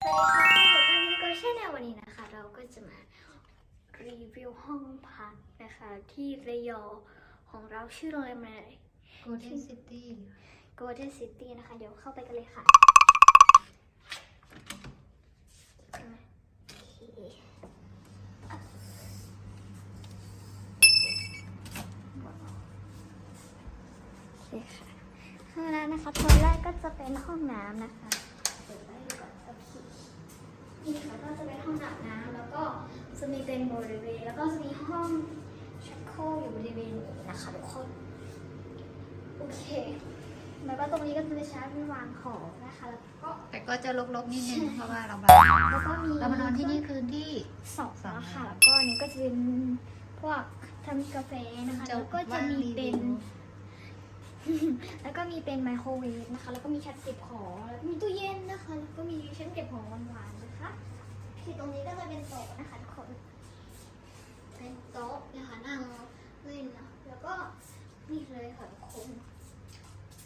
สวัสดีค่ะวันนี้นะคะ เราก็จะมารีวิวห้องพักนะคะ ที่ระยองของเราชื่อโรงแรมอะไร Golden City Golden City นะคะ เดี๋ยวเข้าไปกันเลยค่ะโอเคค่ะห้องน้ำนะคะโซนแรกก็จะเป็นห้องน้ำนะคะเดี๋ยวไก่อนโอเคนี่ค่ะก็จะเป็นห้องอาบน้ำแล้วก็จะมีเป็นบริเวณ แล้วก็จะมีห้องชักโครกอยู่บริเวณนี้นะคะทุกคนโอเคแล้วก็ตรงนี้ก็จะเป็นชั้นวางของนะคะแล้วก็แต่ก็จะลกๆนิดนึงเพราะว่าเรามาแล้วก็มีเรามานอนที่นี่คืนที่สองนะคะแล้วก็อันนี้ก็จะเป็นพวกทำกาแฟนะคะแล้วก็จะมีเป็น แล้วก็มีเป็นไมโครเวฟนะคะ แล้วก็มีชั้นเก็บของแล้วก็มีตู้เย็นนะคะ แล้วก็มีชั้ นเก็บของหวานๆนะคะ ที่ตรงนี้ก็จะเป็นโต๊ะนะคะทุกคน เป็นโต๊ะนะคะนั่งเล่นนะแล้วก็นี่เลยค่ะทุกคน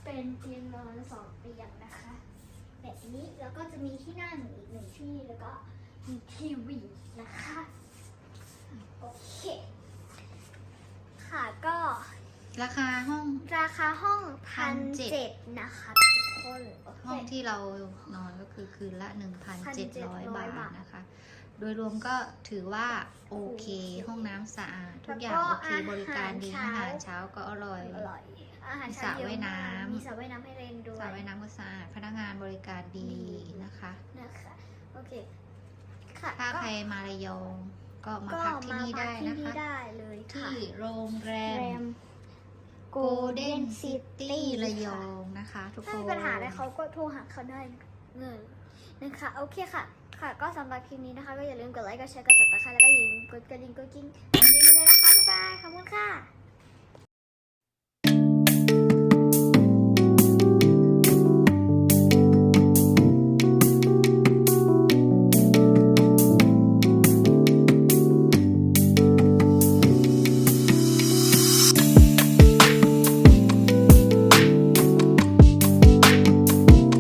เป็นเตียงนอนสองเตียงนะคะ แบบนี้แล้วก็จะมีที่นั่งอีกหนึ่งที่แล้วก็มีทีวีนะคะโอเคค่ะก็ราคาห้องราคาห้องพัน1,700เจ็ดนะคะทุกคนโอเค ห้องที่เรานอนก็คือคืนละ 1,700 บาทนะคะ โดยรวมก็ถือว่าโอเค ห้องน้ำสะอาด ทุกอย่างโอเคบริการดีอาหารเช้าก็อร่อยอร่อยอาหารมีสระเช้าเยอะว่ายน้มากำมีสระว่ายน้ำให้เล่นด้วยสระว่ายน้ำก็สะอาดพนักงานบริการดีนะคะนะคะโอเคค่ะถ้าก็ใครมาระยองก็มาก็พักที่นี่ได้มาพักนะที่คะได้เลยค่ะที่โรงแรแรมม Golden City ระยองนะคะ ทุกคถ้านมีปัญหาอะไรเขาก็โทรหาเขาได้เลยนะคะโอเคค่ะ ค่ะ ก็สำหรับคลิปนี้นะคะ ก็อย่าลืมกดไลค์ กดแชร์ กด subscribe แล้วก็อย่าลืมกดกระดิ่งกดกิ้งกดกิ้งด้วยนะคะ บ๊ายบาย ขอบคุณค่ะ